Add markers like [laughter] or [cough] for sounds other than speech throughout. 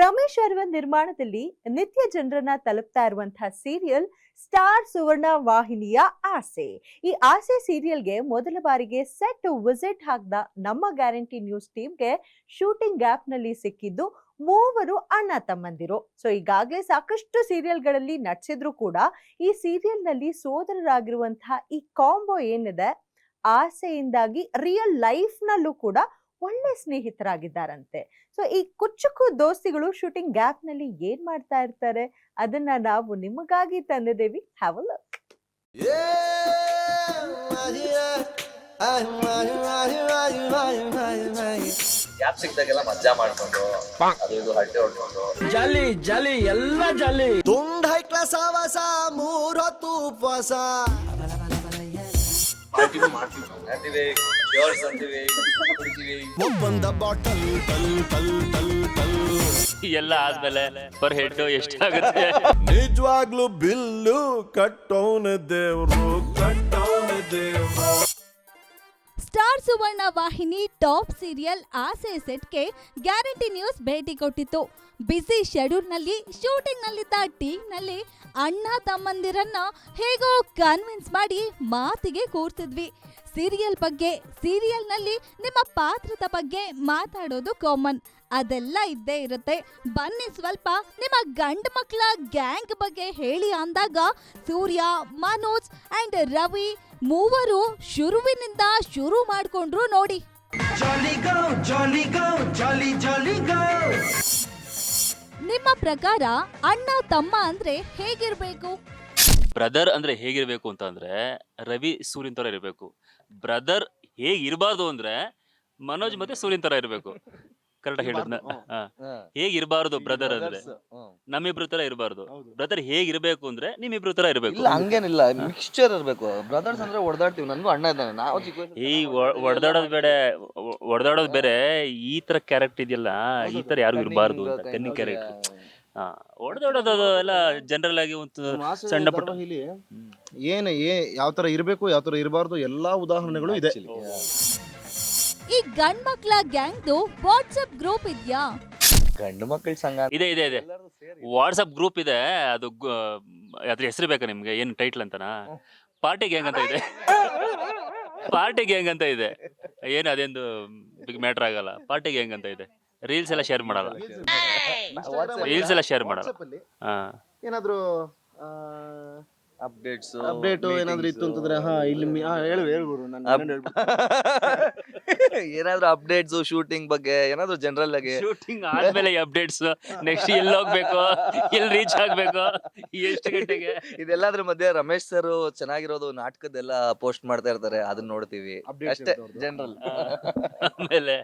ರಮೇಶ್ ಅರವಿಂದ್ ನಿರ್ಮಾಣದಲ್ಲಿ ನಿತ್ಯ ಜನರನ್ನ ತಲುಪ್ತಾ ಇರುವಂತಹ ಸೀರಿಯಲ್ ಸ್ಟಾರ್ ಸುವರ್ಣ ವಾಹಿನಿಯ ಆಸೆ. ಈ ಆಸೆ ಸೀರಿಯಲ್ಗೆ ಮೊದಲ ಬಾರಿಗೆ ಸೆಟ್ ವಿಸಿಟ್ ಹಾಕಿದ ನಮ್ಮ ಗ್ಯಾರಂಟಿ ನ್ಯೂಸ್ ಟೀಮ್ಗೆ ಶೂಟಿಂಗ್ ಗ್ಯಾಪ್ನಲ್ಲಿ ಸಿಕ್ಕಿದ್ದು ಮೂವರು ಅಣ್ಣ ತಮ್ಮಂದಿರು. ಸೊ ಈಗಾಗಲೇ ಸಾಕಷ್ಟು ಸೀರಿಯಲ್ಗಳಲ್ಲಿ ನಟಿಸಿದ್ರು ಕೂಡ ಈ ಸೀರಿಯಲ್ನಲ್ಲಿ ಸೋದರರಾಗಿರುವಂತಹ ಈ ಕಾಂಬೋ ಏನಿದೆ? ಆಸೆಯಿಂದಾಗಿ ರಿಯಲ್ ಲೈಫ್ ನಲ್ಲೂ ಕೂಡ ಒಳ್ಳೆ ಸ್ನೇಹಿತರಾಗಿದ್ದಾರಂತೆ. ಸೊ ಈ ಕುಚ್ಚುಕು ದೋಸ್ತಿಗಳು ಶೂಟಿಂಗ್ ಗ್ಯಾಪ್ನಲ್ಲಿ ಏನ್ ಮಾಡ್ತಾ ಇರ್ತಾರೆ? ಅದನ್ನ ನಾವು ನಿಮಗಾಗಿ ತಂದಿದ್ದೇವಿ. ಹ್ಯಾವ್ ಅ ಲುಕ್ ಗ್ಯಾಪ್ ಸಿಕ್ದಾಗೆಲ್ಲ ಮಜಾ ಮಾಡ್ಕೊಂಡು ಅದು ಇದು ಹರಟೆ ಹೊಡ್ಕೊಂಡು. ಜಾಲಿ ಜಾಲಿ ಎಲ್ಲ ಜಾಲಿ. ತುಂಡ್ ಹೈ ಕ್ಲಾಸ್ ಆವಾಸ ಮೂರೊತ್ತು ಉಪವಾಸ. ಮಾಡ್ತೀವಿ ಮಾಡ್ತೀವಿ ಅಂತೀವಿ ಕುಡಿತೀವಿ. ಬಾಟಲ್ ಟಲ್ ಟಲ್ ಟಲ್ ಟಲ್ ಎಲ್ಲ ಆದ್ಮೇಲೆ ಪರ್ ಹೆಡ್ ಎಷ್ಟಾಗುತ್ತೆ ನಿಜವಾಗ್ಲೂ ಬಿಲ್ಲು ಕಟ್ಟೋನ ದೇವ್ರು ಕಟ್ಟೋನ ದೇವ್ರು. ಸ್ಟಾರ್ ಸುವರ್ಣ ವಾಹಿನಿ ಟಾಪ್ ಸೀರಿಯಲ್ ಆಸೆ ಸೆಟ್ಗೆ ಗ್ಯಾರಂಟಿ ನ್ಯೂಸ್ ಭೇಟಿ ಕೊಟ್ಟಿತ್ತು. ಬ್ಯುಸಿ ಶೆಡ್ಯೂಲ್ನಲ್ಲಿ ಶೂಟಿಂಗ್ನಲ್ಲಿದ್ದ ಟೀಮ್ನಲ್ಲಿ ಅಣ್ಣ ತಮ್ಮಂದಿರನ್ನ ಹೇಗೋ ಕನ್ವಿನ್ಸ್ ಮಾಡಿ ಮಾತಿಗೆ ಕೂರ್ತಿದ್ವಿ ಸೀರಿಯಲ್ ಬಗ್ಗೆ, ಸೀರಿಯಲ್ನಲ್ಲಿ ನಿಮ್ಮ ಪಾತ್ರದ ಬಗ್ಗೆ ಮಾತಾಡೋದು ಕಾಮನ್. ಅದೆಲ್ಲ ಇದ್ದೇ ಇರುತ್ತೆ. ಬನ್ನಿ ಸ್ವಲ್ಪ ನಿಮ್ಮ ಗಂಡು ಮಕ್ಕಳ ಗ್ಯಾಂಗ್ ಬಗ್ಗೆ ಹೇಳಿ ಅಂದಾಗ ಸೂರ್ಯ, ಮನೋಜ್ ಅಂಡ್ ರವಿ ಮೂವರು ಶುರುವಿನಿಂದ ಶುರು ಮಾಡ್ಕೊಂಡ್ರು ನೋಡಿ. ನಿಮ್ಮ ಪ್ರಕಾರ ಅಣ್ಣ ತಮ್ಮ ಅಂದ್ರೆ ಹೇಗಿರ್ಬೇಕು? ಬ್ರದರ್ ಅಂದ್ರೆ ಹೇಗಿರ್ಬೇಕು ಅಂತ ಅಂದ್ರೆ ರವಿ ಸೂರ್ಯನ್ ತರ ಇರಬೇಕು. ಬ್ರದರ್ ಹೇಗಿರ್ಬಾರ್ದು ಅಂದ್ರೆ ಮನೋಜ್ ಮತ್ತೆ ಸೂರ್ಯನ್ ತರ ಇರಬೇಕು. ಕರೆಕ್ಟ್ ಹೇಳಿದ್ನ. ಹೇಗ್ ಇರಬಾರ್ದು ಬ್ರದರ್ ಅಂದ್ರೆ? ನಮ್ಮಿಬ್ರು ತರ ಇರಬಾರ್ದು. ಬ್ರದರ್ ಹೇಗ್ ಇರ್ಬೇಕು ಅಂದ್ರೆ ನಿಮ್ಮಿಬ್ರು ತರ ಇರಬೇಕು. ಇಲ್ಲ ಹಂಗೇನಿಲ್ಲ. ಮಿಕ್ಸ್ಚರ್ ಇರ್ಬೇಕು. ಬ್ರದರ್ಸ್ ಅಂದ್ರೆ ಹೊಡೆದಾಡ್ತೀವಿ ನನ್ಗೂ ಅಣ್ಣ ಇದ್ದಾನೆ. ನಾವು ಚಿಕ್ಕ ಈ ಒಡೆದಾಡೋದ್ ಬೇರೆ ಒಡೆದಾಡೋದ್ ಬೇರೆ. ಈ ತರ ಕ್ಯಾರೆಕ್ಟ್ ಇದೆಯಲ್ಲ ಈ ತರ ಯಾರು ಇರಬಾರ್ದು ಅಂತ kind ಕ್ಯಾರೆಕ್ಟರ್ ಹೊಡೆದಾಡೋದು ಎಲ್ಲ ಜನರಲ್ ಆಗಿ ಒಂದು ಸಣ್ಣ ಪುಟ್ಟ. ಏನು ಏ ಯಾವ ತರ ಇರಬೇಕು ಯಾವ ತರ ಇರಬಾರ್ದು ಎಲ್ಲಾ ಉದಾಹರಣೆಗಳು ಇದೆ. ಈ ಗಂಡ್ ಮಕ್ಳ ಗ್ಯಾಂಗ್ದು ವಾಟ್ಸಪ್ ಗ್ರೂಪ್ ಇದ್ಯಾ? ಗಂಡು ಮಕ್ಕಳ ಸಂಘ ಇದೆ ಇದೆ ಇದೆ. ವಾಟ್ಸಪ್ ಗ್ರೂಪ್ ಇದೆ ಅದು ಗು- ಅದ್ರ ಹೆಸರು ಬೇಕಾ ನಿಮ್ಗೆ? ಏನು ಟೈಟ್ಲ್ ಅಂತನಾ? ಪಾರ್ಟಿ ಗ್ಯಾಂಗ್ ಅಂತ ಇದೆ. ಪಾರ್ಟಿ ಗ್ಯಾಂಗ್ ಅಂತ ಇದೆ. ಏನು ಅದೇಂದು ಬಿಗ್ ಮ್ಯಾಟರ್ ಆಗಲ್ಲ. ಪಾರ್ಟಿ ಗ್ಯಾಂಗ್ ಅಂತ ಇದೆ. ರೀಲ್ಸ್ ಎಲ್ಲ ಶೇರ್ ಮಾಡಲ್ಲ. ರೀಲ್ಸ್ ಎಲ್ಲ ಶೇರ್ ಮಾಡಲ್ಲ. WhatsApp ಅಲ್ಲಿ ಹಾ. ಏನಾದ್ರು ಅಪ್ಡೇಟ್ಸ್ ಅಪ್ಡೇಟ್ ಏನಾದ್ರು ಇತ್ತು ಅಂತಂದ್ರೆ ಹಾ ಇಲ್ಲಿ ಮಿ- ಹಾ ಹೇಳು ಹೇಳು ನಾನು ಹೇಳ್ಬಿಡ್ತೀನಿ. ಏನಾದ್ರು ಅಪ್ಡೇಟ್ಸ್ ಶೂಟಿಂಗ್ ಬಗ್ಗೆ ಏನಾದ್ರು ಜನರಲ್ ಆಗಿ? ಶೂಟಿಂಗ್ ಆದ್ಮೇಲೆ ಅಪ್ಡೇಟ್ಸ್ ನೆಕ್ಸ್ಟ್ ಎಲ್ಲಿ ಹೋಗ್ಬೇಕು? ಎಲ್ಲಿ ರೀಚ್ ಆಗ್ಬೇಕು? ಎಷ್ಟು ಗಂಟೆಗೆ? ಇದೆಲ್ಲದ್ರ ಮಧ್ಯೆ ರಮೇಶ್ ಸರ್ ಚೆನ್ನಾಗಿರೋದು ನಾಟಕದೆಲ್ಲ ಪೋಸ್ಟ್ ಮಾಡ್ತಾ ಇರ್ತಾರೆ ಅದನ್ನ ನೋಡ್ತೀವಿ. Updates ಅಷ್ಟೇ ಇರುತ್ತೆ ಅವ್ರ್ದು. ಜನರಲ್ ಆಮೇಲೆ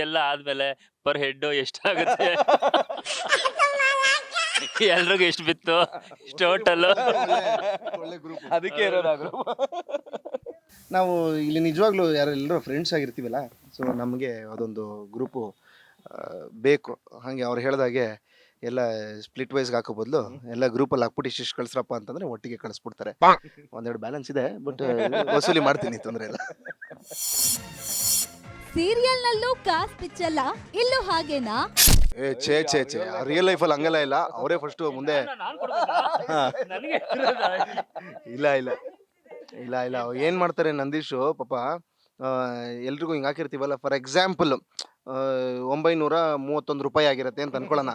ಎಲ್ಲ ಆದ್ಮೇಲೆ ಪರ್ ಹೆಡ್ ಎಷ್ಟಾಗುತ್ತೆ? [laughs] ಎಲ್ರಿಗೂ ಎಷ್ಟು ಬಿತ್ತು? ಟೋಟಲ್. ಅದಕ್ಕೆ ಇರೋದಾದ್ರು ನಾವು ಇಲ್ಲಿ ನಿಜವಾಗ್ಲೂ ಯಾರೆಲ್ಲರೂ ಫ್ರೆಂಡ್ಸ್ ಆಗಿರ್ತೀವಲ್ಲ ಸೊ ನಮಗೆ ಅದೊಂದು ಗ್ರೂಪು ಬೇಕು. ಹಾಗೆ ಅವ್ರು ಹೇಳ್ದಾಗೆ ಎಲ್ಲ ಸ್ಪ್ಲಿಟ್ ವೈಸ್ ಹಾಕೋ ಬದಲು ಎಲ್ಲ ಗ್ರೂಪಲ್ಲಿ ಹಾಕ್ಬಿಟ್ಟು ಇಷ್ಟು ಕಳಿಸ್ರಪ್ಪ ಅಂತಂದ್ರೆ ಒಟ್ಟಿಗೆ ಕಳಿಸ್ಬಿಡ್ತಾರೆ. ಒಂದೆರಡು ಬ್ಯಾಲೆನ್ಸ್ ಇದೆ ಬಟ್ ವಸೂಲಿ ಮಾಡ್ತೀನಿ ತೊಂದರೆ ಇಲ್ಲ. ಸೀರಿಯಲ್ನಲ್ಲೂ ಕಾಸ್ ಪಿಚ್ಚಲ್ಲ ಇಲ್ಲೂ ಹಾಗೇನಾ? ಏ ಛೇ ಛೇ ಛೇ ರಿಯಲ್ ಲೈಫಲ್ಲಿ ಹಂಗೆಲ್ಲ ಇಲ್ಲ. ಅವರೇ ಫಸ್ಟ್ ಮುಂದೆ. ಹಾ. ಇಲ್ಲ ಇಲ್ಲ. ಇಲ್ಲ ಇಲ್ಲ. ಏನು ಮಾಡ್ತಾರೆ ನಂದೀಶು ಪಾಪ ಎಲ್ರಿಗೂ ಹಿಂಗೆ ಹಾಕಿರ್ತೀವಲ್ಲ ಫಾರ್ ಎಕ್ಸಾಂಪಲ್ ಒಂಬೈನೂರ ಮೂವತ್ತೊಂದು ರೂಪಾಯಿ ಆಗಿರತ್ತೆ ಅಂತ ಅನ್ಕೊಳ್ಳೋಣ.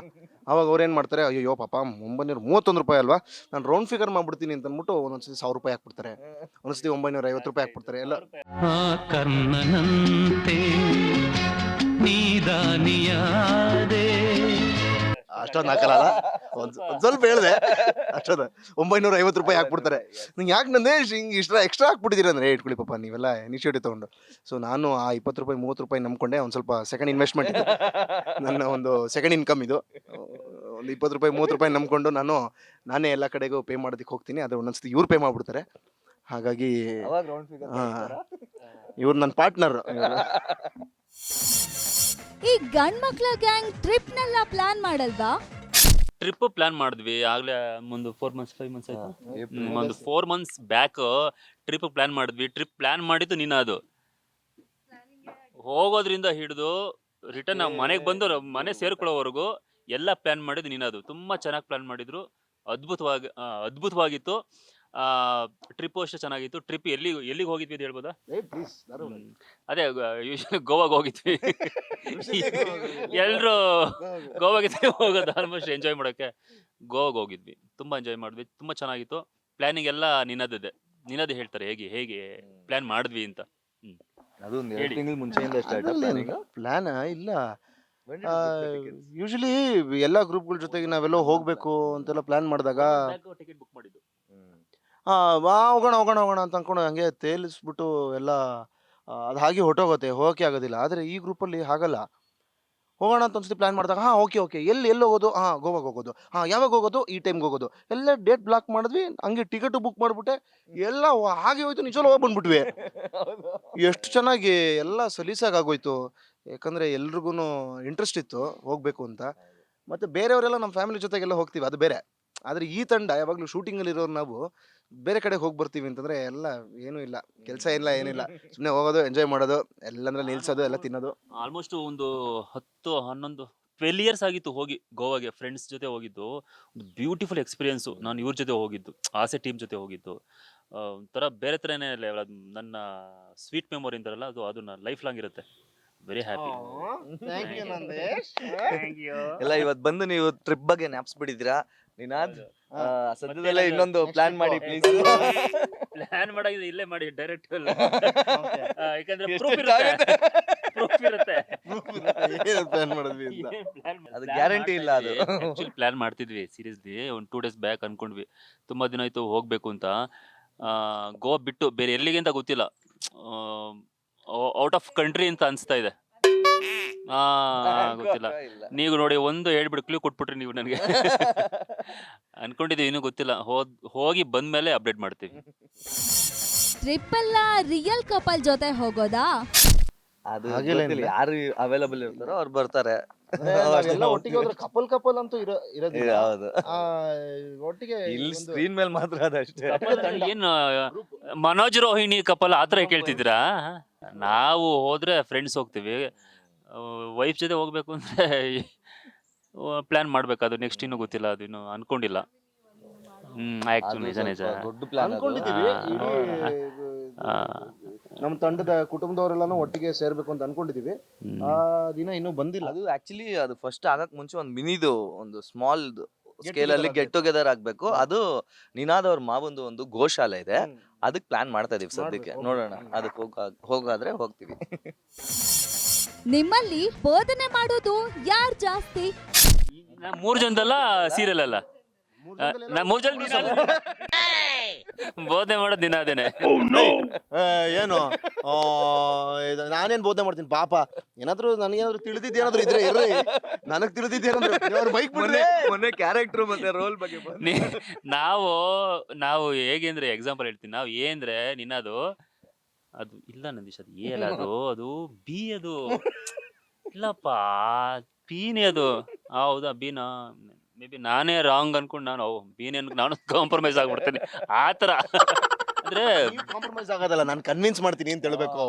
ಅವಾಗ ಅವ್ರು ಏನು ಮಾಡ್ತಾರೆ ಅಯ್ಯೋ ಪಾಪ ಒಂಬೈನೂರ ಮೂವತ್ತೊಂದು ರೂಪಾಯಿ ಅಲ್ವಾ? ನಾನು ರೌಂಡ್ ಫಿಗರ್ ಮಾಡ್ಬಿಡ್ತೀನಿ ಅಂತ ಅಂದ್ಬಿಟ್ಟು ಒಂದೊಂದ್ಸತಿ ಸಾವಿರ ರೂಪಾಯಿ ಹಾಕ್ಬಿಡ್ತಾರೆ. ಒಂದೊಂದ್ಸತಿ ಒಂಬೈನೂರ ಐವತ್ತು ರೂಪಾಯಿ ಹಾಕ್ಬಿಡ್ತಾರೆ. ಎಲ್ಲ ನೀದಾನಿಯಾದೆ. ಅಷ್ಟೊಂದು ಹಾಕಲ್ಲ ಒಂದು ಸ್ವಲ್ಪ. ಹೇಳಿದೆ. ಅಷ್ಟೊಂದು ಒಂಬೈನೂರ ಐವತ್ತು ರೂಪಾಯಿ ಹಾಕ್ಬಿಡ್ತಾರೆ. ನಂಗೆ ಯಾಕೆ ನಂದೇ ಹಿಂಗೆ ಇಷ್ಟ ಎಕ್ಸ್ಟ್ರಾ ಹಾಕ್ಬಿಟ್ಟಿದ್ದೀರಿ ಅಂದರೆ? ಇಟ್ಕೊಳ್ಳಿ ಪಾಪ ನೀವೆಲ್ಲ ಇನಿಷಿಯೇಟಿವ್ ತೊಗೊಂಡು. ಸೊ ನಾನು ಆ ಇಪ್ಪತ್ತು ರೂಪಾಯಿ ಮೂವತ್ತು ರೂಪಾಯಿ ನಂಬ್ಕೊಂಡೆ. ಒಂದು ಸ್ವಲ್ಪ ಸೆಕೆಂಡ್ ಇನ್ವೆಸ್ಟ್ಮೆಂಟ್ ನನ್ನ ಒಂದು ಸೆಕೆಂಡ್ ಇನ್ಕಮ್ ಇದು. ಒಂದು ಇಪ್ಪತ್ತು ರೂಪಾಯಿ ಮೂವತ್ತು ರೂಪಾಯಿ ನಂಬ್ಕೊಂಡು ನಾನು ನಾನೇ ಎಲ್ಲ ಕಡೆಗೂ ಪೇ ಮಾಡೋದಕ್ಕೆ ಹೋಗ್ತೀನಿ. ಅದು ಒಂದೊಂದ್ಸತಿ ಇವ್ರು ಪೇ ಮಾಡಿಬಿಡ್ತಾರೆ. ಹಾಗಾಗಿ ಅವಾಗ ರೌಂಡ್ ಫಿಗರ್ ಇವ್ರು ನನ್ನ ಪಾರ್ಟ್ನರ್ ಈ ಗಂಡ್ ಮಕ್ಳ ಗ್ಯಾಂಗ್ ಟ್ರಿಪ್ನೆಲ್ಲ ಪ್ಲಾನ್ ಮಾಡಲ್ವಾ? ಟ್ರಿಪ್ ಪ್ಲಾನ್ ಮಾಡಿದ್ವಿ ಆಗ್ಲೇ ಒಂದು ಫೋರ್ ಮಂತ್ಸ್ ಫೈವ್ ಮಂತ್ಸ್ ಆಯ್ತು? ಹ್ಮ್, ಒಂದು four months back trip plan ಮಾಡಿದ್ವಿ. ಟ್ರಿಪ್ ಪ್ಲಾನ್ ಮಾಡಿದ್ದು ನೀನು ಅದು. ಹೋಗೋದ್ರಿಂದ ಹಿಡಿದು ರಿಟರ್ನ್ ನಾವು ಮನೆಗೆ ಬಂದು ರ- ಮನೆ ಸೇರ್ಕೊಳ್ಳೋವರೆಗೂ ಎಲ್ಲ ಪ್ಲಾನ್ ಮಾಡಿದ್ದು ಅದು ತುಂಬಾ ಚೆನ್ನಾಗಿ ಪ್ಲಾನ್ ಮಾಡಿದ್ರು. ಅದ್ಭುತವಾಗಿ ಆ, ಅದ್ಭುತವಾಗಿತ್ತು. ಟ್ರಿಪ್ ಅಷ್ಟು ಚೆನ್ನಾಗಿತ್ತು. ಟ್ರಿಪ್ ಎಲ್ಲಿ ಎಲ್ಲಿಗೆ ಹೋಗಿದ್ವಿ ಅಂತ ಹೇಳ್ಬೋದಾ. ಅದೇ ಯೂಶಲಿ [laughs] ಗೋವಾಗೆ ಹೋಗಿದ್ವಿ. ಎಲ್ರು ಗೋವಾಗೆ ಹೋಗೋದು ಆಲ್ಮೋಸ್ಟ್ ಎಂಜಾಯ್ ಮಾಡೋಕ್ಕೆ ಗೋವಾಗೆ ಹೋಗಿದ್ವಿ. ತುಂಬಾ ಎಂಜಾಯ್ ಮಾಡಿದ್ವಿ. ತುಂಬಾ ಚೆನ್ನಾಗಿತ್ತು. ಪ್ಲಾನಿಂಗ್ ಎಲ್ಲ ನಿನ್ನದಿದೆ ನಿನ್ನದೇ ಹೇಳ್ತಾರೆ ಹೇಗೆ ಹೇಗೆ ಪ್ಲಾನ್ ಮಾಡಿದ್ವಿ ಅಂತ. ಅದು ಒಂದು. ತಿಂಗಳ ಮುಂಚೆಯಿಂದ ಪ್ಲಾನ್ ಇಲ್ಲ. ಯೂಶಲಿ ಎಲ್ಲ ಗ್ರೂಪ್ಗಳ ಜೊತೆಗೆ ನಾವೆಲ್ಲ ಹೋಗ್ಬೇಕು ಅಂತೆಲ್ಲ ಪ್ಲಾನ್ ಮಾಡಿದಾಗ ಟಿಕೆಟ್ ಬುಕ್ ಮಾಡಿದ್ದು ಆ, ವಾ ಹೋಗೋಣ ಹೋಗೋಣ ಹೋಗೋಣ ಅಂತ ಅನ್ಕೊಂಡು ಹಂಗೆ ತೇಲಿಸ್ಬಿಟ್ಟು ಎಲ್ಲ ಅದು ಹಾಗೆ ಹೊಟ್ಟೋಗುತ್ತೆ ಹೋಗೋಕೆ ಆಗೋದಿಲ್ಲ. ಆದರೆ ಈ ಗ್ರೂಪಲ್ಲಿ ಹಾಗಲ್ಲ. ಹೋಗೋಣ ಅಂತ ಒಂದ್ಸತಿ ಪ್ಲಾನ್ ಮಾಡಿದಾಗ ಹಾಂ ಓಕೆ ಓಕೆ ಎಲ್ಲಿ ಎಲ್ಲಿ ಹೋಗೋದು? ಹಾಂ ಗೋವಾಗ ಹೋಗೋದು. ಹಾಂ ಯಾವಾಗ ಹೋಗೋದು? ಈ ಟೈಮ್ಗೆ ಹೋಗೋದು. ಎಲ್ಲ ಡೇಟ್ ಬ್ಲಾಕ್ ಮಾಡಿದ್ವಿ ಹಂಗೆ ಟಿಕೆಟ್ ಬುಕ್ ಮಾಡಿಬಿಟ್ಟೆ. ಎಲ್ಲ ಹಾಗೆ ಹೋಯ್ತು ನಿಜವಲ್ಲ ಹೋಗಿ ಬಂದ್ಬಿಟ್ವಿ. [laughs] ಎಷ್ಟು ಚೆನ್ನಾಗಿ ಎಲ್ಲ ಸಲೀಸಾಗಿ ಆಗೋಯ್ತು. ಯಾಕಂದರೆ ಎಲ್ರಿಗೂ ಇಂಟ್ರೆಸ್ಟ್ ಇತ್ತು ಹೋಗಬೇಕು ಅಂತ. ಮತ್ತು ಬೇರೆಯವರೆಲ್ಲ ನಮ್ಮ ಫ್ಯಾಮಿಲಿ ಜೊತೆಗೆಲ್ಲ ಹೋಗ್ತೀವಿ ಅದು ಬೇರೆ. ಆದರೆ ಈ ತಂಡ ಯಾವಾಗಲೂ ಶೂಟಿಂಗಲ್ಲಿ ಇರೋರು ನಾವು ಬೇರೆ ಕಡೆ ಹೋಗಿ ಬರ್ತೀವಿ ಅಂತಂದ್ರೆ ಎಲ್ಲ ಏನೂ ಇಲ್ಲ. ಕೆಲಸ ಇಲ್ಲ ಏನಿಲ್ಲ ಸುಮ್ಮನೆ ಹೋಗೋದು ಎಂಜಾಯ್ ಮಾಡೋದು, ಎಲ್ಲಂದ್ರೆ ನಿಲ್ಸೋದು, ಎಲ್ಲ ತಿನ್ನೋದು. ಆಲ್ಮೋಸ್ಟ್ ಒಂದು ಹತ್ತು, ಹನ್ನೊಂದು ಟ್ವೆಲ್ ಇಯರ್ಸ್ ಆಗಿತ್ತು ಹೋಗಿ ಗೋವಾಗೆ ಫ್ರೆಂಡ್ಸ್ ಜೊತೆ ಹೋಗಿದ್ದು. ಒಂದು ಬ್ಯೂಟಿಫುಲ್ ಎಕ್ಸ್ಪೀರಿಯನ್ಸು ನಾನು ಇವ್ರ ಜೊತೆ ಹೋಗಿದ್ದು, ಆಸೆ ಟೀಮ್ ಜೊತೆ ಹೋಗಿದ್ದು. ಒಂಥರ ಬೇರೆ ಥರನೇ ನನ್ನ ಸ್ವೀಟ್ ಮೆಮೊರಿ ಅಂತಾರಲ್ಲ, ಅದು ಅದು ಲೈಫ್ ಲಾಂಗ್ ಇರುತ್ತೆ. ವೆರಿ ಹ್ಯಾಪಿ ಎಲ್ಲ ಇವತ್ತು ಬಂದು ನೀವು ಟ್ರಿಪ್ ಬಗ್ಗೆ ನ್ಯಾಪ್ಸ್ಬಿಟ್ಟಿದ್ದೀರಾ ನಿನಾದ್? ಆ, ಸದ್ಯದಲ್ಲೇ ಇನ್ನೊಂದು ಪ್ಲಾನ್ ಮಾಡಿ ಪ್ಲೀಸ್ ಪ್ಲಾನ್ ಇಲ್ಲೇ ಮಾಡಿ ಡೈರೆಕ್ಟ್ ಯಾಕಂದ್ರೆ ಎಷ್ಟು ಪ್ರೂಫ್ ಇರುತ್ತೆ? ಪ್ರೂಫ್ ಇರುತ್ತೆ. ಪ್ಲಾನ್ ಮಾಡಿದ್ವಿ ಅಂತ? ಅದು guarantee ಇಲ್ಲ ಅದು. ಆಕ್ಚುಲಿ ಪ್ಲಾನ್ ಮಾಡ್ತಿದ್ವಿ ಸೀರಿಯಸ್ಲಿ ಒಂದು ಟೂ ಡೇಸ್ ಬ್ಯಾಕ್ ಅನ್ಕೊಂಡ್ವಿ. ತುಂಬಾ ದಿನ ಆಯ್ತು ಹೋಗ್ಬೇಕು ಅಂತ. ಆ, ಗೋವಾ ಬಿಟ್ಟು ಬೇರೆ ಎಲ್ಲಿಗೆ ಅಂತ ಗೊತ್ತಿಲ್ಲ. ಔಟ್ ಆಫ್ ಕಂಟ್ರಿ ಅಂತ ಅನ್ಸ್ತಾ ಇದೆ. ಆ ಗೊತ್ತಿಲ್ಲ. ನೀವು ನೋಡಿ ಒಂದು ಹೇಳ್ಬಿಟ್ಟು ಕ್ಲೂ ಕೊಟ್ಬಿಟ್ರಿ ನೀವು ನನಗೆ. [laughs] ಅನ್ಕೊಂಡಿದ್ದೀವಿ ಇನ್ನೂ ಗೊತ್ತಿಲ್ಲ. ಹೋಗಿ ಹೋಗಿ ಬಂದ್ಮೇಲೆ ಅಪ್ಡೇಟ್ ಮಾಡ್ತೀವಿ. ಟ್ರಿಪ್ ಎಲ್ಲ ರಿಯಲ್ ಕಪಲ್ ಜೊತೆ ಹೋಗೋದಾ? ಅದು ಹಾಗೆಲ್ಲ ಗೊತ್ತಿಲ್ಲ. ಯಾರು ಅವೈಲಬಲ್ ಇರ್ತಾರೋ ಅವ್ರು ಬರ್ತಾರೆ. [laughs] ಒಟ್ಟಿಗೆ ಹೋದ್ರೆ ಕಪಲ್ ಕಪಲ್ ಅಂತೂ ಇರೋ ಇರೋದಿಲ್ಲ. ಹೌದು. ಆ, ಒಟ್ಟಿಗೆ ಇಲ್ಲಿ ಒಂದು ಸ್ಕ್ರೀನ್ ಮೇಲೆ ಮಾತ್ರ ಅದಷ್ಟೇ ಏನು ಮನೋಜ್ ರೋಹಿಣಿ ಕಪಲ್ ಆತರ ಥರ ಕೇಳ್ತಿದ್ದೀರಾ? ನಾವು ಹೋದ್ರೆ ಫ್ರೆಂಡ್ಸ್ ಹೋಗ್ತೀವಿ. ವೈಫ್ ಜೊತೆ ಹೋಗ್ಬೇಕು ಅಂದ್ರೆ [laughs] ಪ್ಲಾನ್ ಮಾಡ್ಬೇಕು. ಅದು ನೆಕ್ಸ್ಟ್ ಇನ್ನು ಗೊತ್ತಿಲ್ಲ ಅದು ಇನ್ನು ಅನ್ಕೊಂಡಿಲ್ಲ. ಹ್ಮ್ ಆಯ್ತು. ಅದು ನಿಜ ನಿಜ. ಸ್ವಲ್ಪ ದೊಡ್ಡ ಪ್ಲಾನ್ ಅನ್ಕೊಂಡಿದೀವಿ ಇಡೀ ಆ, ನಮ್ಮ ತಂಡದ ಕುಟುಂಬದವರೆಲ್ಲಾನು ಒಟ್ಟಿಗೆ ಸೇರ್ಬೇಕು ಅಂತ ಅನ್ಕೊಂಡಿದೀವಿ ಆ ದಿನ ಇನ್ನೂ ಬಂದಿಲ್ಲ. ಅದು ಆಕ್ಚುಲಿ ಅದು ಫಸ್ಟ್ ಆಗಕ್ ಮುಂಚೆ ಒಂದು ಮಿನಿದು ಒಂದು ಸ್ಮಾಲ್ ಸ್ಕೇಲ್ ಅಲ್ಲಿ ಗೆಟ್ ಟುಗೆದರ್ ಆಗ್ಬೇಕು. ಅದು ನಿನಾದ್ ಅವ್ರ ಮಾವಂದು ಒಂದು ಗೋಶಾಲೆ ಇದೆ. ಅದಕ್ಕೆ ಪ್ಲಾನ್ ಮಾಡ್ತಾ ಇದೀವಿ ಸದ್ಯಕ್ಕೆ. ನೋಡೋಣ. ಅದಕ್ಕೆ ಹೋಗ ಹೋಗಾದ್ರೆ ಹೋಗ್ತೀವಿ. ನಿಮ್ಮಲ್ಲಿ ಬೋಧನೆ ಮಾಡೋದು ಯಾರು ಜಾಸ್ತಿ? ಮೂರ್ ಜನದಲ್ಲ ಸೀರಿಯಲ್ ಅಲ್ಲ. ನಾ ಮೂರ್ ಜನ ದಿನ ಬೋಧನೆ ಮಾಡೋದು ದಿನ ಅದೇನೆ ಏ, ಏನು? ಆ, ಇದು ನಾನೇನ್ ಬೋಧನೆ ಮಾಡ್ತೀನಿ? ಪಾಪ ಏನಾದ್ರು ನನಗೇನಾದ್ರು ತಿಳಿದಿದ್ದೇನಾದ್ರು ಇದ್ರೆ ಇರ್ರಿ. ನನಗ್ ತಿಳಿದಿದ್ದೇನಾದ್ರು ಬೈಕ್ ಮೊನ್ನೆ ಮೊನ್ನೆ ಕ್ಯಾರೆಕ್ಟರ್ ಮತ್ತೆ ರೋಲ್ ಬಗ್ಗೆ ನೀ- ನಾವು ನಾವು ಹೇಗೆಂದ್ರೆ ಎಕ್ಸಾಂಪಲ್ ಹೇಳ್ತೀನಿ. ನಾವು ಏಂದ್ರೆ ನಿನ್ನದು ಅದು ಇಲ್ಲ ನಂದೀಶ್ ಅದು ಏ ಅಲ್ಲ ಅದು ಅದು ಬಿ ಅದು. [laughs] ಇಲ್ಲಪ್ಪ ಪೀನೇ ಅದು. ಹೌದಾ ಬೀನಾ? ಮೇ ಬಿ ನಾನೇ ರಾಂಗ್ ಅನ್ಕೊಂಡು ನಾನು ಬೀನೇನ್ [laughs] ನಾನು ಕಾಂಪ್ರಮೈಸ್ ಆಗ್ಬಿಡ್ತೇನೆ. ಆ ತರ [laughs] ಅಂದ್ರೆ ಕಾಂಪ್ರಮೈಸ್ ಆಗೋದಲ್ಲ ನಾನು ಕನ್ವಿನ್ಸ್ ಮಾಡ್ತೀನಿ ಅಂತ ಹೇಳ್ಬೇಕು.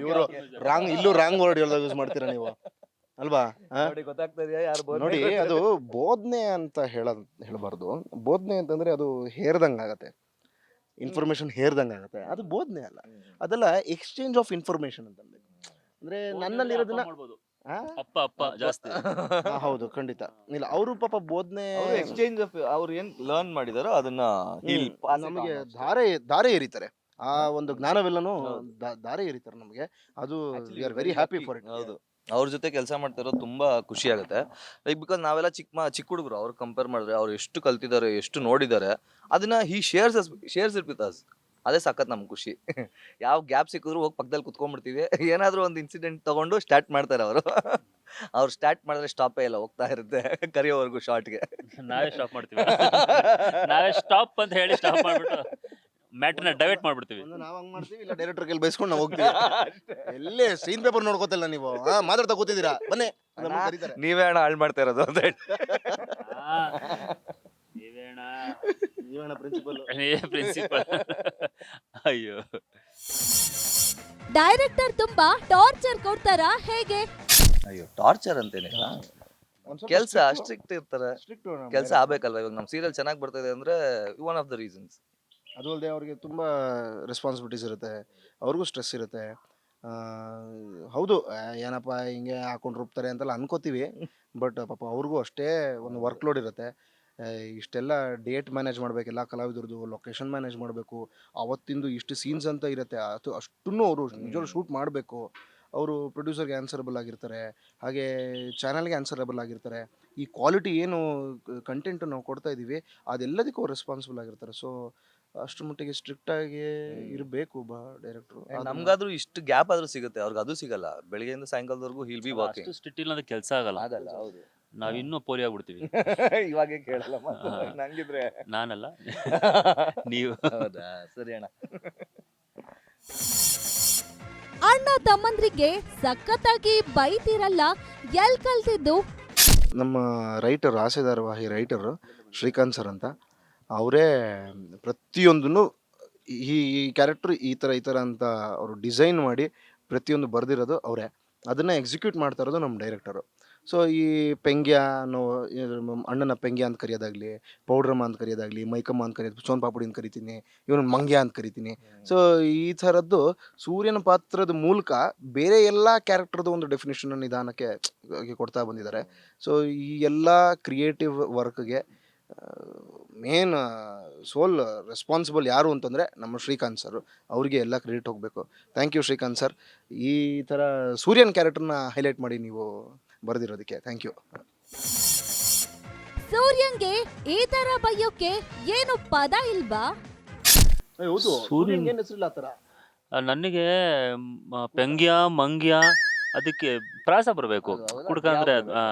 ಇವರು ರಾಂಗ್ ಇಲ್ಲೂ ರಾಂಗ್ ವರ್ಡ್ ಹೇಳೋದಾಗ ಯೂಸ್ ಮಾಡ್ತೀರಾ ನೀವು? ಅಲ್ವಾ? ಆ? ನೋಡಿ ಗೊತ್ತಾಗ್ತದೆಯಾ ಯಾರು ನೋಡಿ ಅದು ಬೋಧನೆ ಅಂತ ಹೇಳ ಹೇಳಬಾರ್ದು. ಬೋಧನೆ ಅಂತಂದ್ರೆ ಅದು ಹೇರ್ದಂಗ್ ಆಗತ್ತೆ. ಇನ್ಫಾರ್ಮೇಶನ್ ಹೇರ್ದಂಗ್ ಆಗತ್ತೆ. ಅದು ಬೋಧನೆ ಅಲ್ಲ. ಅದೆಲ್ಲ ಎಕ್ಸ್ಚೇಂಜ್ ಆಫ್ ಇನ್ಫಾರ್ಮೇಶನ್ ಅಂತ. ಅಂದ್ರೆ ನನ್ನಲ್ಲಿ ಇರೋದನ್ನ. ಆ? ಅಪ್ಪ ಅಪ್ಪ ಜಾಸ್ತಿ. [laughs] ಆ, ಹೌದು ಖಂಡಿತ. ಇಲ್ಲ ಅವರು ಪಾಪ ಬೋಧನೆ ಎಕ್ಸ್ಚೇಂಜ್ ಆಫ್ ಅವ್ರು ಏನ್ ಲರ್ನ್ ಮಾಡಿದಾರೋ ಅದನ್ನ ನಮಗೆ. ಧಾರೆ ಧಾರೆ ಎರಿತಾರೆ ಆ ಒಂದು ಜ್ಞಾನವೆಲ್ಲನೂ ದಾ- ಧಾರೆ ಎರಿತಾರೆ ನಮಗೆ. ಅದು we are very happy for it ಹೌದು. ಅವ್ರ ಜೊತೆ ಕೆಲಸ ಮಾಡ್ತಿರೋದು ತುಂಬಾ ಖುಷಿ ಆಗುತ್ತೆ. ಲೈಕ್ ಬಿಕಾಸ್ ನಾವೆಲ್ಲ ಚಿಕ್ಕ ಮ- ಚಿಕ್ಕ ಹುಡುಗರು ಅವ್ರು ಕಂಪೇರ್ ಮಾಡಿದ್ರೆ ಅವ್ರು ಎಷ್ಟು ಕಲ್ತಿದ್ದಾರೆ ಎಷ್ಟು ನೋಡಿದ್ದಾರೆ ಅದನ್ನ he shares shares it with us ಅದೇ ಸಖತ್ ನಮ್ಗೆ ಖುಷಿ. [laughs] ಯಾವ ಗ್ಯಾಪ್ ಸಿಕ್ಕಿದ್ರು ಹೋಗಿ ಪಕ್ಕದಲ್ಲಿ ಕುತ್ಕೊಂಡ್ಬಿಡ್ತೀವಿ. [laughs] ಏನಾದರೂ ಒಂದು ಇನ್ಸಿಡೆಂಟ್ ತಗೊಂಡು ಸ್ಟಾರ್ಟ್ ಮಾಡ್ತಾರೆ ಅವರು. ಅವ್ರು [laughs] ಸ್ಟಾರ್ಟ್ ಮಾಡಿದ್ರೆ ಸ್ಟಾಪೇ ಇಲ್ಲ ಹೋಗ್ತಾ ಇರುತ್ತೆ ಕರೆಯೋವರೆಗೂ ಶಾರ್ಟ್ಗೆ ನಾವೇ ಸ್ಟಾಪ್ ಮಾಡ್ತೀವಿ. ನಾವೇ ಸ್ಟಾಪ್ ಅಂತ ಹೇಳಿ ಸ್ಟಾಪ್ ಮಾಡ್ಬಿಟ್ಟು ಮ್ಯಾಟ್ರನ್ನ ಡೈವರ್ಟ್ ಮಾಡ್ಬಿಡ್ತೀವಿ. ಒಂದು ನಾವು ಹಂಗ್ ಮಾಡ್ತೀವಿ ಇಲ್ಲ ಡೈರೆಕ್ಟರ್ ಕೈಲಿ ಬೈಸ್ಕೊಂಡು ನಾವು ಹೋಗ್ತೀವಿ. ಎಲ್ಲೇ ಸೀನ್ ಪೇಪರ್ ನೋಡ್ಕೋತಿಲ್ಲ ನೀವು. ಆ, ಮಾತಾಡ್ತಾ ಕೂತಿದ್ದೀರಾ. ಬನ್ನಿ ನಮ್ಮನ್ನ ಕರೀತಾರೆ. ನೀವೇ ಅಣ್ಣ ಹಾಳು ಮಾಡ್ತಾ ಇರೋದು ಅಂತ ಹೇಳಿ. ಪ್ರಿನ್ಸಿಪಲ್ ಪ್ರಿನ್ಸಿಪಲ್ [laughs] ಅಯ್ಯೋ. ಡೈರೆಕ್ಟರ್ ತುಂಬಾ ಟಾರ್ಚರ್ ಕೊಡ್ತಾರಾ? ಹೇಗೆ? ಅಯ್ಯೋ ಟಾರ್ಚರ್ ಅಂತೇನಿಲ್ಲ. ಕೆಲಸ ಸ್ಟ್ರಿಕ್ಟ್ ಇರ್ತಾರೆ. ಕೆಲಸ ಆಗ್ಬೇಕಲ್ವ? ಇವಾಗ ನಮ್ಮ ಸೀರಿಯಲ್ ಚೆನ್ನಾಗಿ ಬರ್ತದೆ ಅಂದ್ರೆ ಒನ್ ಆಫ್ ದ ರೀಸನ್ಸ್ ಅದು ಅಲ್ಲದೆ ಅವ್ರಿಗೆ ತುಂಬ ರೆಸ್ಪಾನ್ಸಿಬಿಲಿಟೀಸ್ ಇರುತ್ತೆ. ಅವ್ರಿಗೂ ಸ್ಟ್ರೆಸ್ ಇರುತ್ತೆ. ಆ, ಹೌದು ಏನಪ್ಪಾ ಏನಪ್ಪ ಹಿಂಗೆ ಹಾಕೊಂಡು ರುಬ್ತಾರೆ ಅಂತೆಲ್ಲ ಅನ್ಕೋತೀವಿ. [laughs] ಬಟ್ ಪಾಪ ಅವ್ರಿಗೂ ಅಷ್ಟೇ ಒಂದು ವರ್ಕ್ ಲೋಡ್ ಇರುತ್ತೆ. ಇಷ್ಟೆಲ್ಲ ಡೇಟ್ ಮ್ಯಾನೇಜ್ ಮಾಡಬೇಕು ಎಲ್ಲ ಕಲಾವಿದರದು ಲೊಕೇಶನ್ ಮ್ಯಾನೇಜ್ ಮಾಡಬೇಕು ಅವತ್ತಿಂದು ಇಷ್ಟು ಸೀನ್ಸ್ ಅಂತ ಇರುತ್ತೆ ಅದು ಅಷ್ಟನ್ನು ಅವರು ನಿಜವಾಗ್ಲೂ ಶೂಟ್ ಮಾಡಬೇಕು. ಅವರು ಪ್ರೊಡ್ಯೂಸರ್ಗೆ ಆನ್ಸರಬಲ್ ಆಗಿರ್ತಾರೆ ಹಾಗೆ ಚಾನಲ್ಗೆ ಆನ್ಸರಬಲ್ ಆಗಿರ್ತಾರೆ. ಈ ಕ್ವಾಲಿಟಿ ಏನು ಕಂಟೆಂಟ್ ನಾವು ಕೊಡ್ತಾ ಇದ್ದೀವಿ ಅದೆಲ್ಲದಕ್ಕೂ ರೆಸ್ಪಾನ್ಸಿಬಲ್ ಆಗಿರ್ತಾರೆ. ಸೊ ಅಷ್ಟು ಮಟ್ಟಿಗೆ ಸ್ಟ್ರಿಕ್ಟ್ ಆಗಿ ಇರಬೇಕು ಬಾ ಡೈರೆಕ್ಟ್ರು ನಮ್ಗಾದ್ರೂ ಇಷ್ಟು ಗ್ಯಾಪ್ ಆದ್ರೂ ಸಿಗುತ್ತೆ ಅವ್ರಿಗೆ ಅದು ಸಿಗಲ್ಲ. ಬೆಳಗ್ಗೆಯಿಂದ ಸಾಯಂಕಾಲದವರೆಗೂ ಹಿಲ್ ಬಿ ವಾಕಿಂಗ್ ಅಷ್ಟು ಸ್ಟ್ರಿಕ್ಟ್ ಇಲ್ಲ ಕೆಲಸ ಆಗಲ್ಲ. ಆಗಲ್ಲ ಹೌದು. ನಾವ್ ಇನ್ನೂ ಪೋಲಿ ಆಗ್ಬಿಡ್ತೀವಿ. [laughs] ಇವಾಗ ಕೇಳಲ್ಲ ಮಾತು. ನಂಗಿದ್ರೆ. ನಾನಲ್ಲ. [laughs] ನೀವು. ಹೌದಾ? ಸರಿ ಅಣ್ಣ. ಅಣ್ಣ ತಮ್ಮಂದ್ರಿಗೆ ಸಖತ್ತಾಗಿ ಬೈತಿರಲ್ಲ ಎಲ್ ಕಲ್ತಿದ್ದು? ನಮ್ಮ ರೈಟರ್ ಆಸೆ ಧಾರಾವಾಹಿ ರೈಟರು ಶ್ರೀಕಾಂತ್ ಸರ್ ಅಂತ ಅವರೇ ಪ್ರತಿಯೊಂದನ್ನು ಈ ಈ ಕ್ಯಾರೆಕ್ಟರ್ ಈ ಥರ ಈ ಥರ ಅಂತ ಅವರು ಡಿಸೈನ್ ಮಾಡಿ ಪ್ರತಿಯೊಂದು ಬರೆದಿರೋದು ಅವರೇ. ಅದನ್ನು ಎಕ್ಸಿಕ್ಯೂಟ್ ಮಾಡ್ತಾ ಇರೋದು ನಮ್ಮ ಡೈರೆಕ್ಟರು. ಸೊ ಈ ಪೆಂಗ್ಯ ಅನ್ನೋ ಅಣ್ಣನ ಪೆಂಗ್ಯ ಅಂತ ಕರೆಯೋದಾಗಲಿ ಪೌಡ್ರಮ್ಮ ಅಂತ ಕರೆಯೋದಾಗಲಿ ಮೈಕಮ್ಮ ಅಂತ ಕರೆಯೋದು ಸೋನ್ ಪಾಪುಡಿ ಅಂತ ಕರಿತೀನಿ ಇವನು ಮಂಗ್ಯ ಅಂತ ಕರಿತೀನಿ. ಸೊ ಈ ಥರದ್ದು ಸೂರ್ಯನ ಪಾತ್ರದ ಮೂಲಕ ಬೇರೆ ಎಲ್ಲ ಕ್ಯಾರೆಕ್ಟರ್ದು ಒಂದು ಡೆಫಿನೇಷನ್ ನಿಧಾನಕ್ಕೆ ಕೊಡ್ತಾ ಬಂದಿದ್ದಾರೆ. ಸೊ ಈ ಎಲ್ಲ ಕ್ರಿಯೇಟಿವ್ ವರ್ಕ್ಗೆ ಮೇನ್ ಸೋಲ್ ರೆಸ್ಪಾನ್ಸಿಬಲ್ ಯಾರು ಅಂತಂದರೆ ನಮ್ಮ ಶ್ರೀಕಾಂತ್ ಸರ್. ಅವರಿಗೆ ಎಲ್ಲ ಕ್ರೆಡಿಟ್ ಹೋಗಬೇಕು. Thank you Srikanth sir. ಈ ಥರ ಸೂರ್ಯನ ಕ್ಯಾರೆಕ್ಟರ್ನ ಹೈಲೈಟ್ ಮಾಡಿ ನೀವು ಬರೆದಿರೋದಕ್ಕೆ. ಥ್ಯಾಂಕ್ ಯು ಸೂರ್ಯಂಗೆ ಈ ತರ ಬೈಯೋಕೆ ಏನು ಪದ ಇಲ್ವಾ? ಹೌದು. ಸೂರ್ಯನ್- ಏನು ಹೆಸರಿಲ್ಲ ಆ ಥರ ನನಗೆ ಮ, ಪೆಂಗ್ಯ ಮಂಗ್ಯ ಅದಕ್ಕೆ ಪ್ರಾಸ ಬರಬೇಕು. ಕುಡ್ಕ ಅಂದ್ರೆ ಅದು, ಆ,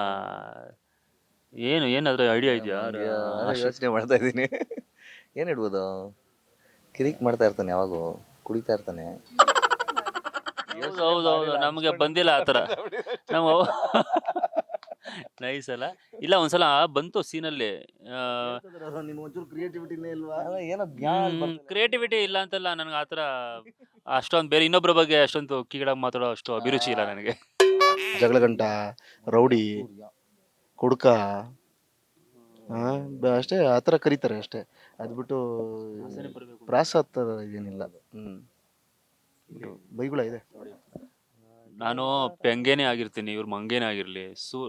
ಏನು ಏನಾದ್ರೂ ಐಡಿಯಾ ಇದೆಯಾ? ಯೋಚನೆ ಮಾಡ್ತಾ ಇದ್ದೀನಿ. ಏನ್ ಇಡ್ಬೋದು? ಕಿರಿಕ್ ಮಾಡ್ತಾ ಇರ್ತಾನೆ ಯಾವಾಗ ಕುಡಿತಾ ಇರ್ತಾನೆ. ಹೌದು ಹೌದು ಹೌದು. ನಮಗೆ ಬಂದಿಲ್ಲ ಆ ಥರ. [laughs] ನಾವು ನೈಸ್ [laughs] ಅಲ್ಲ. ಇಲ್ಲ ಒಂದ್ಸಲ ಬಂತು ಸೀನಲ್ಲಿ. ನಿಮ್ಮ ಕ್ರಿಯೇಟಿವಿಟಿ ಇಲ್ಲ ಅಂತಲ್ಲ ನನಗೆ ಆತರ ಥರ ಅಷ್ಟೊಂದು ಬೇರೆ ಇನ್ನೊಬ್ಬರ ಬಗ್ಗೆ ಅಷ್ಟೊಂದು ಕಿಗಿಡಾಗಿ ಮಾತಾಡೋ ಅಷ್ಟು ಅಭಿರುಚಿ ಇಲ್ಲ ನನಗೆ. ಜಗಳಗಂಟ ರೌಡಿ ಕುಡ್ಕ ಅಷ್ಟೇ ಆ ಥರ ಕರೀತಾರೆ ಅಷ್ಟೇ. ಅದ್ಬಿಟ್ಟು ಪ್ರಾಸ ಏನಿಲ್ಲ ಅದು. ಏನಿಲ್ಲ ಬೈಗುಳ ಇದೆ. ನಾನು ಪೆಂಗೇನೆ ಆಗಿರ್ತೀನಿ ಇವ್ರು ಮಂಗೇನೆ ಆಗಿರಲಿ. ಸೂ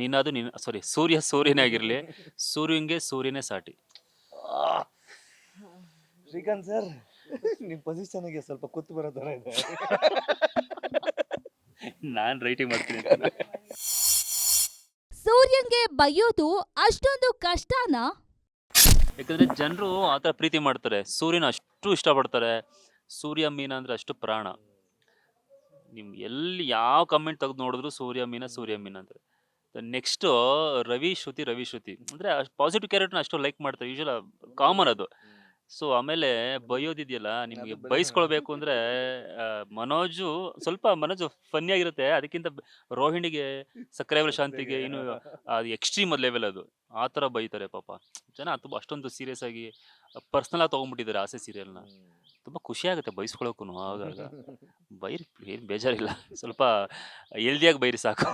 ನೀನಾದ್ರು ನೀನ್ ಸಾರಿ ಸೂರ್ಯ ಸೂರ್ಯನೇ ಆಗಿರಲಿ. ಸೂರ್ಯಂಗೆ ಸೂರ್ಯನೇ ಸಾಟಿ. ಶ್ರೀಕಾಂತ್ ಸರ್ ನಿಮ್ಮ ಪೊಸಿಷನ್ಗೆ ಸ್ವಲ್ಪ ಕುತ್ತು ಬರೋ ಥರ ಇದೆ. ನಾನು ರೈಟಿಂಗ್ ಮಾಡ್ತೀನಿ ಸೂರ್ಯಂಗೆ ಬೈಯೋದು ಅಷ್ಟೊಂದು ಕಷ್ಟನಾ? ಯಾಕಂದ್ರೆ ಜನರು ಆ ಥರ ಪ್ರೀತಿ ಮಾಡ್ತಾರೆ. ಸೂರ್ಯನ ಅಷ್ಟು ಇಷ್ಟಪಡ್ತಾರೆ. ಸೂರ್ಯ ಮೀನ ಅಂದ್ರೆ ಅಷ್ಟು ಪ್ರಾಣ. ನಿಮ್ ಎಲ್ಲಿ ಯಾವ ಕಮೆಂಟ್ ತೆಗೆದು ನೋಡಿದ್ರು ಸೂರ್ಯ ಮೀನ ಸೂರ್ಯ ಮೀನ ಅಂದ್ರೆ ನೆಕ್ಸ್ಟ್ ರವಿ ಶ್ರುತಿ ರವಿ ಶ್ರುತಿ. ಅಂದ್ರೆ ಪಾಸಿಟಿವ್ ಕ್ಯಾರೆಕ್ಟರ್ನ ಅಷ್ಟು ಲೈಕ್ ಮಾಡ್ತಾರೆ ಯೂಶಲ್ ಕಾಮನ್ ಅದು. ಸೊ ಆಮೇಲೆ ಬೈಯೋದಿದೆಯಲ್ಲ ನಿಮಗೆ ಬೈಸ್ಕೊಳ್ಬೇಕು ಅಂದ್ರೆ ಮನೋಜು ಸ್ವಲ್ಪ ಮನೋಜು ಫನ್ನಿ ಆಗಿರುತ್ತೆ. ಅದಕ್ಕಿಂತ ರೋಹಿಣಿಗೆ ಸಕ್ಕರೆ ಶಾಂತಿಗೆ ಇನ್ನು ಅದು ಎಕ್ಸ್ಟ್ರೀಮ್ ಲೆವೆಲ್ ಅದು. ಆ ಥರ ಬೈತಾರೆ ಪಾಪ. ಜನ ತುಂಬ ಅಷ್ಟೊಂದು ಸೀರಿಯಸ್ ಆಗಿ ಪರ್ಸನಲ್ ಆಗಿ ತೊಗೊಂಡ್ಬಿಟ್ಟಿದ್ದಾರೆ ಆಸೆ ಸೀರಿಯಲ್ನ ತುಂಬ ಖುಷಿಯಾಗುತ್ತೆ ಆಗುತ್ತೆ ಬೈಸ್ಕೊಳಕ್ಕೂ ಆಗಾಗ. ಬೈರಿ [laughs] ಏನು ಬೇಜಾರಿಲ್ಲ. ಸ್ವಲ್ಪ ಹೆಲ್ದಿಯಾಗಿ ಬೈರಿ ಸಾಕು.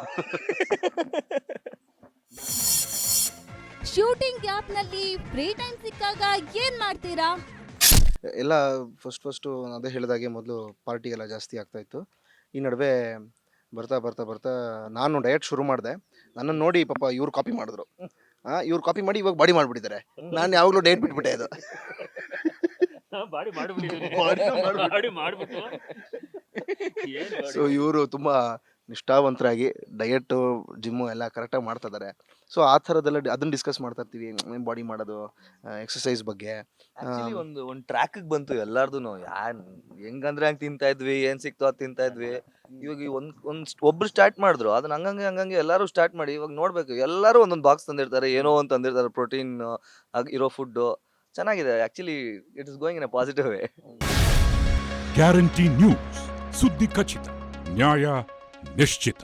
ಶೂಟಿಂಗ್ ಗ್ಯಾಪ್ನಲ್ಲಿ ಫ್ರೀ ಟೈಮ್ ಸಿಕ್ಕಾಗ ಏನ್ ಮಾಡ್ತೀರಾ? ಎಲ್ಲ ಫಸ್ಟ್ ಫಸ್ಟು ಅದೇ ಹೇಳಿದಾಗೆ ಮೊದಲು ಪಾರ್ಟಿ ಎಲ್ಲ ಜಾಸ್ತಿ ಆಗ್ತಾ ಇತ್ತು. ಈ ನಡುವೆ ಬರ್ತಾ ಬರ್ತಾ ಬರ್ತಾ ನಾನು ಡಯಟ್ ಶುರು ಮಾಡಿದೆ. ನನ್ನನ್ನು ನೋಡಿ ಪಾಪ ಇವ್ರು ಕಾಪಿ ಮಾಡಿದ್ರು. ಆ ಇವ್ರು ಕಾಪಿ ಮಾಡಿ ಇವಾಗ ಬಾಡಿ ಮಾಡಿಬಿಟ್ಟಿದ್ದಾರೆ. ನಾನು ಯಾವಾಗಲೂ ಡಯಟ್ ಬಿಟ್ಬಿಟ್ಟೆ ಅದು ಬಾಡಿ ಬಾಡಿ ಮಾಡ್ಬಿಟ್ಟು. ಸೊ ಇವರು ತುಂಬಾ ನಿಷ್ಠಾವಂತರಾಗಿ ಡಯಟ್ ಜಿಮ್ ಎಲ್ಲ ಕರೆಕ್ಟಾಗಿ ಮಾಡ್ತಾ ಇದ್ದಾರೆ ಸೊ ಆ ಥರದ್ದೆಲ್ಲ ಅದನ್ನ ಡಿಸ್ಕಸ್ ಮಾಡ್ತಾ ಇರ್ತೀವಿ. ಬಾಡಿ ಮಾಡೋದು ಎಕ್ಸಸೈಸ್ ಬಗ್ಗೆ. ಆಕ್ಚುಲಿ ಒಂದು ಒಂದು ಟ್ರ್ಯಾಕ್ ಬಂತು ಎಲ್ಲಾರ್ದು ಯಾನ್ ಹೆಂಗಂದ್ರೆ ಹಂಗ್ ತಿಂತಾ ಇದ್ವಿ ಏನ್ ಸಿಕ್ತೋ ಅದ್ ತಿಂತಾ ಇದ್ವಿ. ಇವಾಗ ಈ ಒಂದ್ ಒಂದ್ ಒಬ್ರು ಸ್ಟಾರ್ಟ್ ಮಾಡಿದ್ರು. ಅದನ್ನ ಹಂಗಂಗೆ ಹಂಗಂಗೆ ಎಲ್ಲಾರು ಸ್ಟಾರ್ಟ್ ಮಾಡಿ ಇವಾಗ ನೋಡ್ಬೇಕು. ಎಲ್ಲಾರು ಒಂದೊಂದು ಬಾಕ್ಸ್ ತಂದಿರ್ತಾರೆ. ಏನೋ ಒಂದ್ ತಂದಿರ್ತಾರೆ. ಪ್ರೋಟೀನ್ ಇರೋ ಫುಡ್ ಚೆನ್ನಾಗಿದೆ. Actually it is going in a positive way guarantee news ಸುದ್ದಿ ಖಚಿತ ನ್ಯಾಯ ನಿಶ್ಚಿತ